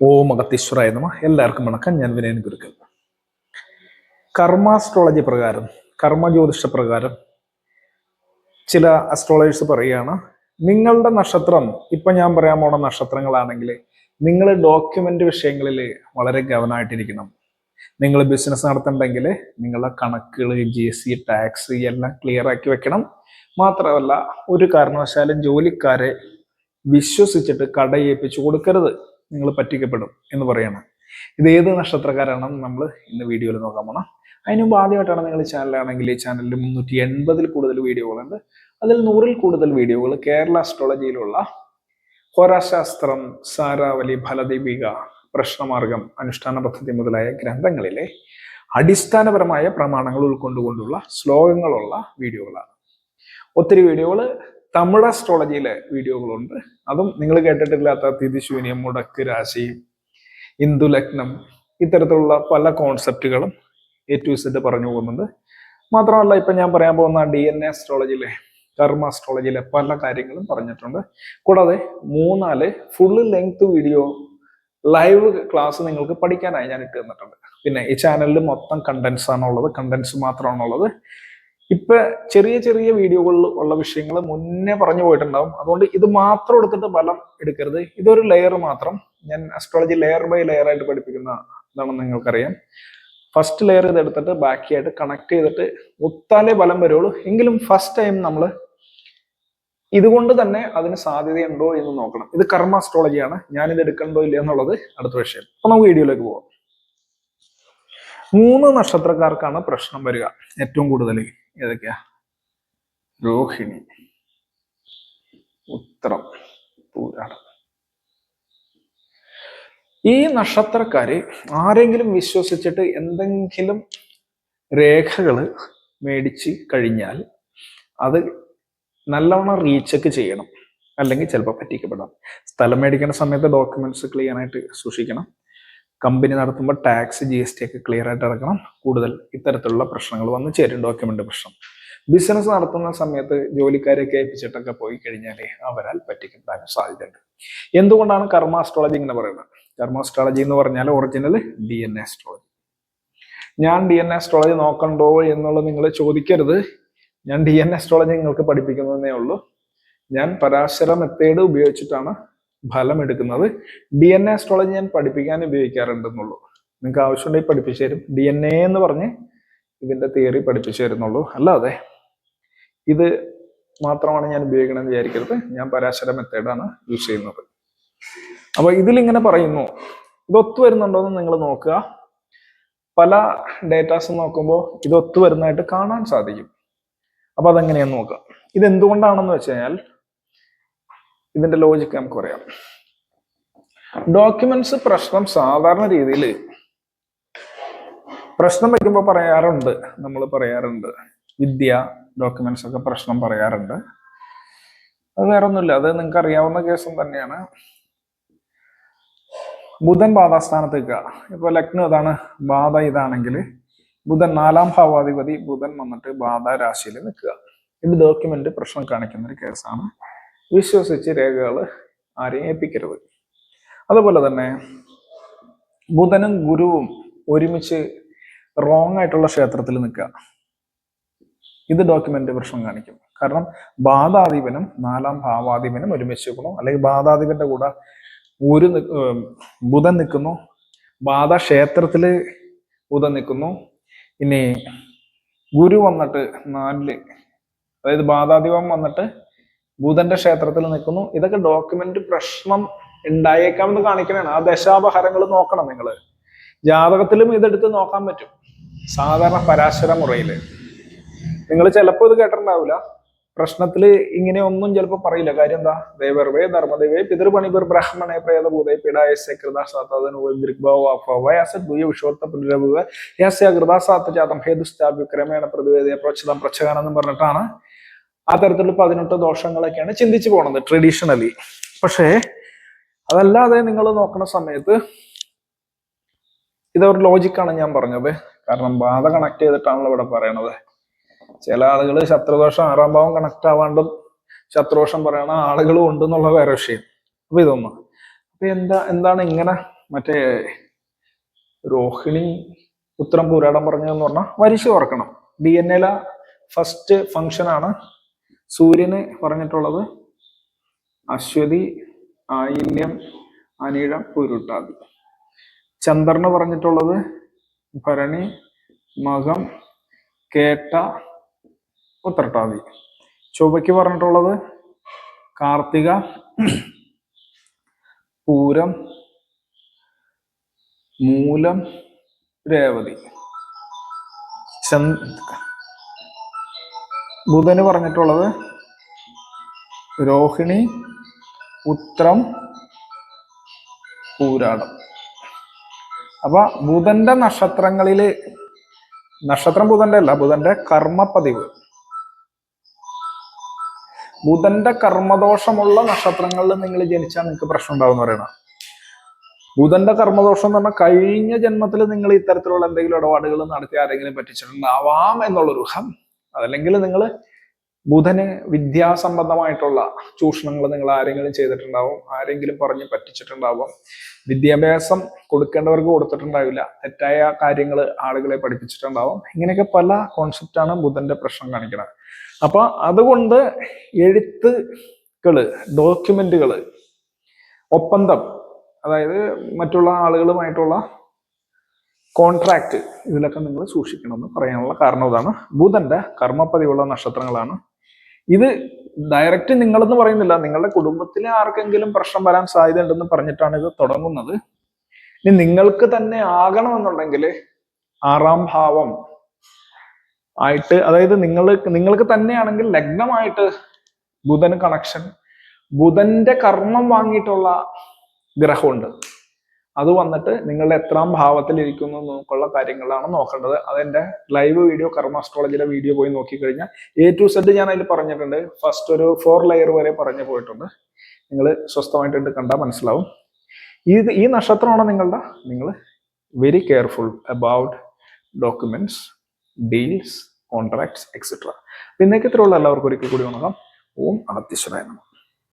ഓം അഗത്തീശ്വരായ നമ. എല്ലാവർക്കും വണക്കം. ഞാൻ വിനയൻ ഗുരുക്കൽ. കർമാസ്ട്രോളജി പ്രകാരം കർമ്മജ്യോതിഷ പ്രകാരം ചില അസ്ട്രോളജേഴ്സ് പറയുകയാണ് നിങ്ങളുടെ നക്ഷത്രം ഇപ്പൊ ഞാൻ പറയാൻ പോണ നക്ഷത്രങ്ങളാണെങ്കിൽ നിങ്ങൾ ഡോക്യുമെന്റ് വിഷയങ്ങളിൽ വളരെ ഗവനമായിട്ടിരിക്കണം നിങ്ങൾ ബിസിനസ് നടത്തണ്ടെങ്കിൽ നിങ്ങളുടെ കണക്കുകൾ ജി എസ് സി ടാക്സ് എല്ലാം ക്ലിയർ ആക്കി വെക്കണം. മാത്രമല്ല ഒരു കാരണവശാലും ജോലിക്കാരെ വിശ്വസിച്ചിട്ട് കടയേൽപ്പിച്ചു കൊടുക്കരുത്. നിങ്ങൾ പറ്റിക്കപ്പെടും എന്ന് പറയണം. ഇത് ഏത് നക്ഷത്രക്കാരാണെന്ന് നമ്മൾ ഇന്ന് വീഡിയോയിൽ നോക്കാൻ പോണം. അതിന് മുമ്പ് ആദ്യമായിട്ടാണ് നിങ്ങൾ ചാനലാണെങ്കിൽ ഈ ചാനലിൽ മുന്നൂറ്റി എൺപതിൽ കൂടുതൽ വീഡിയോകളുണ്ട്. അതിൽ നൂറിൽ കൂടുതൽ വീഡിയോകൾ കേരള അസ്ട്രോളജിയിലുള്ള ഹോരാശാസ്ത്രം സാരാവലി ഫലദീപിക പ്രശ്നമാർഗം അനുഷ്ഠാന പദ്ധതി മുതലായ ഗ്രന്ഥങ്ങളിലെ അടിസ്ഥാനപരമായ പ്രമാണങ്ങൾ ഉൾക്കൊണ്ടുകൊണ്ടുള്ള ശ്ലോകങ്ങളുള്ള വീഡിയോകളാണ്. ഒത്തിരി വീഡിയോകൾ തമിഴ് അസ്ട്രോളജിയിലെ വീഡിയോകളുണ്ട്. അതും നിങ്ങൾ കേട്ടിട്ടില്ലാത്ത തിഥിശൂന്യം മുടക്ക് രാശി ഇന്ദുലഗ്നം ഇത്തരത്തിലുള്ള പല കോൺസെപ്റ്റുകളും എ ടു സെറ്റ് പറഞ്ഞു പോകുന്നുണ്ട്. മാത്രമല്ല ഇപ്പം ഞാൻ പറയാൻ പോകുന്ന ഡി എൻ എ അസ്ട്രോളജിയിലെ കർമ്മ അസ്ട്രോളജിയിലെ പല കാര്യങ്ങളും പറഞ്ഞിട്ടുണ്ട്. കൂടാതെ മൂന്നാൽ full length video live class നിങ്ങൾക്ക് പഠിക്കാനായി ഞാൻ ഇട്ട് തന്നിട്ടുണ്ട്. പിന്നെ ഈ ചാനലിൽ മൊത്തം കണ്ടൻസ് ആണുള്ളത്. കണ്ടൻസ് മാത്രമാണുള്ളത്. ഇപ്പൊ ചെറിയ ചെറിയ വീഡിയോകളിൽ ഉള്ള വിഷയങ്ങൾ മുന്നേ പറഞ്ഞു പോയിട്ടുണ്ടാവും. അതുകൊണ്ട് ഇത് മാത്രം എടുത്തിട്ട് ഫലം എടുക്കരുത്. ഇതൊരു ലെയർ മാത്രം. ഞാൻ അസ്ട്രോളജി ലെയർ ബൈ ലെയർ ആയിട്ട് പഠിപ്പിക്കുന്ന ഇതാണെന്ന് നിങ്ങൾക്കറിയാം. ഫസ്റ്റ് ലെയർ ഇത് എടുത്തിട്ട് ബാക്കിയായിട്ട് കണക്ട് ചെയ്തിട്ട് ഒത്താലേ ഫലം വരുള്ളൂ. എങ്കിലും ഫസ്റ്റ് ടൈം നമ്മൾ ഇതുകൊണ്ട് തന്നെ അതിന് സാധ്യതയുണ്ടോ എന്ന് നോക്കണം. ഇത് കർമ്മ അസ്ട്രോളജിയാണ് ഞാൻ ഇത് എടുക്കണ്ടോ ഇല്ല എന്നുള്ളത് അടുത്ത വിഷയം. അപ്പൊ നമുക്ക് വീഡിയോയിലേക്ക് പോവാം. മൂന്ന് നക്ഷത്രക്കാർക്കാണ് പ്രശ്നം വരിക ഏറ്റവും കൂടുതൽ. ഏതൊക്കെയാ? രോഹിണി ഉത്തരം പൂരാടം. ഈ നക്ഷത്രക്കാര് ആരെങ്കിലും വിശ്വസിച്ചിട്ട് എന്തെങ്കിലും രേഖകൾ മേടിച്ച് കഴിഞ്ഞാൽ അത് നല്ലവണ്ണം റീചെക്ക് ചെയ്യണം. അല്ലെങ്കിൽ ചിലപ്പോൾ പറ്റിക്കപ്പെടാം. സ്ഥലം മേടിക്കുന്ന സമയത്ത് ഡോക്യുമെന്റ്സ് ക്ലിയർ ആയിട്ട് സൂക്ഷിക്കണം. കമ്പനി നടത്തുമ്പോൾ ടാക്സ് ജി എസ് ടി ഒക്കെ ക്ലിയർ ആയിട്ട് ഇറക്കണം. കൂടുതൽ ഇത്തരത്തിലുള്ള പ്രശ്നങ്ങൾ വന്നു ചേരും ഡോക്യുമെന്റ് പ്രശ്നം. ബിസിനസ് നടത്തുന്ന സമയത്ത് ജോലിക്കാരെയൊക്കെ ഏൽപ്പിച്ചിട്ടൊക്കെ പോയി കഴിഞ്ഞാൽ അവരാൽ പറ്റിക്കാൻ സാധ്യതയുണ്ട്. എന്തുകൊണ്ടാണ് കർമ്മ അസ്ട്രോളജി ഇങ്ങനെ പറയുന്നത്? കർമ്മ അസ്ട്രോളജി എന്ന് പറഞ്ഞാൽ original D N A astrology ഞാൻ ഡി എൻ എ അസ്ട്രോളജി നോക്കണ്ടോ എന്നുള്ളത് നിങ്ങൾ ചോദിക്കരുത്. ഞാൻ ഡി എൻ എ അസ്ട്രോളജി നിങ്ങൾക്ക് പഠിപ്പിക്കുന്നതേ ഉള്ളൂ. ഞാൻ പരാശര മെത്തേഡ് ഉപയോഗിച്ചിട്ടാണ് ഫലം എടുക്കുന്നത് ഡി എൻ എ അസ്ട്രോളജി ഞാൻ പഠിപ്പിക്കാൻ ഉപയോഗിക്കാറുണ്ടെന്നുള്ളൂ. നിങ്ങൾക്ക് ആവശ്യമുണ്ടെങ്കിൽ പഠിപ്പിച്ചു തരും. ഡി എൻ എ എന്ന് പറഞ്ഞ് ഇതിന്റെ തിയറി പഠിപ്പിച്ചു തരുന്നുള്ളൂ. അല്ലാതെ ഇത് മാത്രമാണ് ഞാൻ ഉപയോഗിക്കണമെന്ന് വിചാരിക്കരുത്. ഞാൻ പരാശര മെത്തേഡാണ് യൂസ് ചെയ്യുന്നത്. അപ്പോൾ ഇതിലിങ്ങനെ പറയുന്നു ഇത് ഒത്തു വരുന്നുണ്ടോ എന്ന് നിങ്ങൾ നോക്കുക. പല ഡേറ്റാസ് നോക്കുമ്പോൾ ഇത് വരുന്നതായിട്ട് കാണാൻ സാധിക്കും. അപ്പോൾ അതെങ്ങനെയാന്ന് നോക്കുക ഇത് എന്തുകൊണ്ടാണെന്ന് വെച്ച് കഴിഞ്ഞാൽ ഇതിന്റെ ലോജിക്ക് നമുക്ക് പറയാം. ഡോക്യുമെന്റ്സ് പ്രശ്നം സാധാരണ രീതിയിൽ പ്രശ്നം വയ്ക്കുമ്പോൾ പറയാറുണ്ട്. നമ്മൾ പറയാറുണ്ട്. വിദ്യ ഡോക്യുമെന്റ്സ് ഒക്കെ പ്രശ്നം പറയാറുണ്ട്. അത് വേറെ ഒന്നുമില്ല അത് നിങ്ങൾക്ക് അറിയാവുന്ന കേസും തന്നെയാണ്. ബുധൻ ബാധാസ്ഥാനത്ത് നിൽക്കുക. ഇപ്പൊ ലഗ്നം ഇതാണ് ബാധ ഇതാണെങ്കിൽ ബുധൻ നാലാം ഭാവാധിപതി ബുധൻ വന്നിട്ട് ബാധ രാശിയിൽ നിൽക്കുക. ഇത് ഡോക്യുമെന്റ് പ്രശ്നം കാണിക്കുന്ന ഒരു കേസാണ്. വിശ്വസിച്ച് രേഖകൾ ആരെയും ഏൽപ്പിക്കരുത്. അതുപോലെ തന്നെ ബുധനും ഗുരുവും ഒരുമിച്ച് റോങ് ആയിട്ടുള്ള ക്ഷേത്രത്തിൽ നിൽക്കുക. ഇത് ഡോക്യുമെന്റ് പ്രശ്നം കാണിക്കും. കാരണം ബാധാധിപനും നാലാം ഭാവാധിപനും ഒരുമിച്ച് നിൽക്കണോ അല്ലെങ്കിൽ ബാധാധിപന്റെ കൂടെ ഒരു ബുധൻ നിൽക്കുന്നു. ബാധ ക്ഷേത്രത്തിൽ ബുധൻ നിൽക്കുന്നു. ഇനി ഗുരു വന്നിട്ട് നാലിൽ അതായത് ബാധാധിപം വന്നിട്ട് ബുധന്റെ ക്ഷേത്രത്തിൽ നിൽക്കുന്നു. ഇതൊക്കെ ഡോക്യുമെന്റ് പ്രശ്നം ഉണ്ടായേക്കാമെന്ന് കാണിക്കണതാണ് ആ ദശാപഹാരങ്ങൾ നോക്കണം നിങ്ങൾ ജാതകത്തിലും ഇതെടുത്ത് നോക്കാൻ പറ്റും. സാധാരണ പരാശര മുറയിൽ നിങ്ങൾ ചിലപ്പോൾ ഇത് കേട്ടിട്ടുണ്ടാവില്ല പ്രശ്നത്തിൽ ഇങ്ങനെ ഒന്നും ചിലപ്പോൾ പറയില്ല. കാര്യം എന്താ? ദേവർവേ ധർമ്മദേവേ പിതൃപണിപർ ബ്രാഹ്മണേ പ്രേതഭൂതേ വിഷോത്ത പുനരഭുവ യാസ്യ കൃതാസാത്ത ജാതം ഹേതുസ്ഥാപ്യ ക്രമേണ പ്രതിവേദയ പ്രോച്ചിതം പ്രച്ഛകാനം എന്ന് പറഞ്ഞിട്ടാണ് ആ തരത്തിലുള്ള പതിനെട്ട് ദോഷങ്ങളൊക്കെയാണ് ചിന്തിച്ചു പോണത് ട്രഡീഷണലി പക്ഷേ അതല്ലാതെ നിങ്ങൾ നോക്കുന്ന സമയത്ത് ഇതൊരു ലോജിക്കാണ് ഞാൻ പറഞ്ഞത്. കാരണം ബാധ കണക്ട് ചെയ്തിട്ടാണല്ലോ ഇവിടെ പറയണത്. ചില ആളുകൾ ശത്രുദോഷം ആറാം ഭാവം കണക്ട് ആവാണ്ടും ശത്രുദോഷം പറയണ ആളുകളും ഉണ്ട് എന്നുള്ള വേറെ വിഷയം. അപ്പൊ ഇതൊന്ന്. അപ്പൊ എന്താ എന്താണ് ഇങ്ങനെ മറ്റേ രോഹിണി ഉത്തരം പൂരാടം പറഞ്ഞതെന്ന് പറഞ്ഞാൽ വരിശ ഓർക്കണം. ഡി എൻ എല ഫസ്റ്റ് ഫങ്ഷനാണ് സൂര്യന് പറഞ്ഞിട്ടുള്ളത് അശ്വതി ആയില്യം അനിഴം പൊരുട്ടാതി ചന്ദ്രന് പറഞ്ഞിട്ടുള്ളത് ഭരണി മകം കേട്ട ഉത്രട്ടാതി. ചൊവ്വയ്ക്ക് പറഞ്ഞിട്ടുള്ളത് കാർത്തിക പൂരം മൂലം രേവതി. ചന്ദ് ബുധന് പറഞ്ഞിട്ടുള്ളത് രോഹിണി ഉത്രം പൂരാടം. അപ്പൊ ബുധന്റെ നക്ഷത്രങ്ങളിൽ നക്ഷത്രം ബുധന്റെ അല്ല ബുധന്റെ കർമ്മപതിവ് ബുധന്റെ കർമ്മദോഷമുള്ള നക്ഷത്രങ്ങളിൽ നിങ്ങൾ ജനിച്ചാൽ നിങ്ങൾക്ക് പ്രശ്നം ഉണ്ടാവും പറയണം. ബുധന്റെ കർമ്മദോഷം എന്ന് പറഞ്ഞാൽ കഴിഞ്ഞ ജന്മത്തിൽ നിങ്ങൾ ഇത്തരത്തിലുള്ള എന്തെങ്കിലും ഇടപാടുകൾ നടത്തി ആരെങ്കിലും പറ്റിച്ചിട്ടുണ്ടാവാം എന്നുള്ളൊരു ഊഹം അതല്ലെങ്കിൽ നിങ്ങൾ ബുധന് വിദ്യാസംബന്ധമായിട്ടുള്ള ചൂഷണങ്ങൾ നിങ്ങൾ ആരെങ്കിലും ചെയ്തിട്ടുണ്ടാവും ആരെങ്കിലും പറഞ്ഞ് പറ്റിച്ചിട്ടുണ്ടാവും. വിദ്യാഭ്യാസം കൊടുക്കേണ്ടവർക്ക് കൊടുത്തിട്ടുണ്ടാവില്ല. തെറ്റായ കാര്യങ്ങൾ ആളുകളെ പഠിപ്പിച്ചിട്ടുണ്ടാവും. ഇങ്ങനെയൊക്കെ പല കോൺസെപ്റ്റാണ് ബുധന്റെ പ്രശ്നം കാണിക്കുന്നത്. അപ്പൊ അതുകൊണ്ട് എഴുത്തുകൾ ഡോക്യുമെന്റുകൾ ഒപ്പന്തം അതായത് മറ്റുള്ള ആളുകളുമായിട്ടുള്ള കോൺട്രാക്ട് ഇതിലൊക്കെ നിങ്ങൾ സൂക്ഷിക്കണമെന്ന് പറയാനുള്ള കാരണം ഇതാണ് ബുധന്റെ കർമ്മപതിയുള്ള നക്ഷത്രങ്ങളാണ്. ഇത് ഡയറക്റ്റ് നിങ്ങളെന്ന് പറയുന്നില്ല. നിങ്ങളുടെ കുടുംബത്തിലെ ആർക്കെങ്കിലും പ്രശ്നം വരാൻ സാധ്യത ഉണ്ടെന്ന് പറഞ്ഞിട്ടാണ് ഇത് തുടങ്ങുന്നത്. ഇനി നിങ്ങൾക്ക് തന്നെ ആകണമെന്നുണ്ടെങ്കിൽ ആറാം ഭാവം ആയിട്ട് അതായത് നിങ്ങൾ നിങ്ങൾക്ക് തന്നെയാണെങ്കിൽ ലഗ്നമായിട്ട് ബുധന് കണക്ഷൻ ബുധന്റെ കർമ്മം വാങ്ങിയിട്ടുള്ള ഗ്രഹമുണ്ട്. അത് വന്നിട്ട് നിങ്ങൾ എത്രാം ഭാവത്തിൽ ഇരിക്കുന്നു എന്നൊക്കെയുള്ള കാര്യങ്ങളാണ് നോക്കേണ്ടത്. അതെന്റെ ലൈവ് വീഡിയോ കർമ്മ അസ്ട്രോളജിയിലെ വീഡിയോ പോയി നോക്കിക്കഴിഞ്ഞാൽ എ ടു സെഡ് ഞാൻ അതിൽ പറഞ്ഞിട്ടുണ്ട്. ഫസ്റ്റ് ഒരു ഫോർ ലെയർ വരെ പറഞ്ഞു പോയിട്ടുണ്ട്. നിങ്ങൾ സ്വസ്ഥമായിട്ട് കണ്ടാൽ മനസ്സിലാവും. ഇത് ഈ നക്ഷത്രമാണ് നിങ്ങളുടെ നിങ്ങൾ very careful about documents deals contracts etcetera ഇന്നേക്ക് ഇത്രയുള്ള എല്ലാവർക്കും ഒരിക്കൽ കൂടി ഉണങ്ങാം ഓം അഗത്യശ്വരായ നമഃ.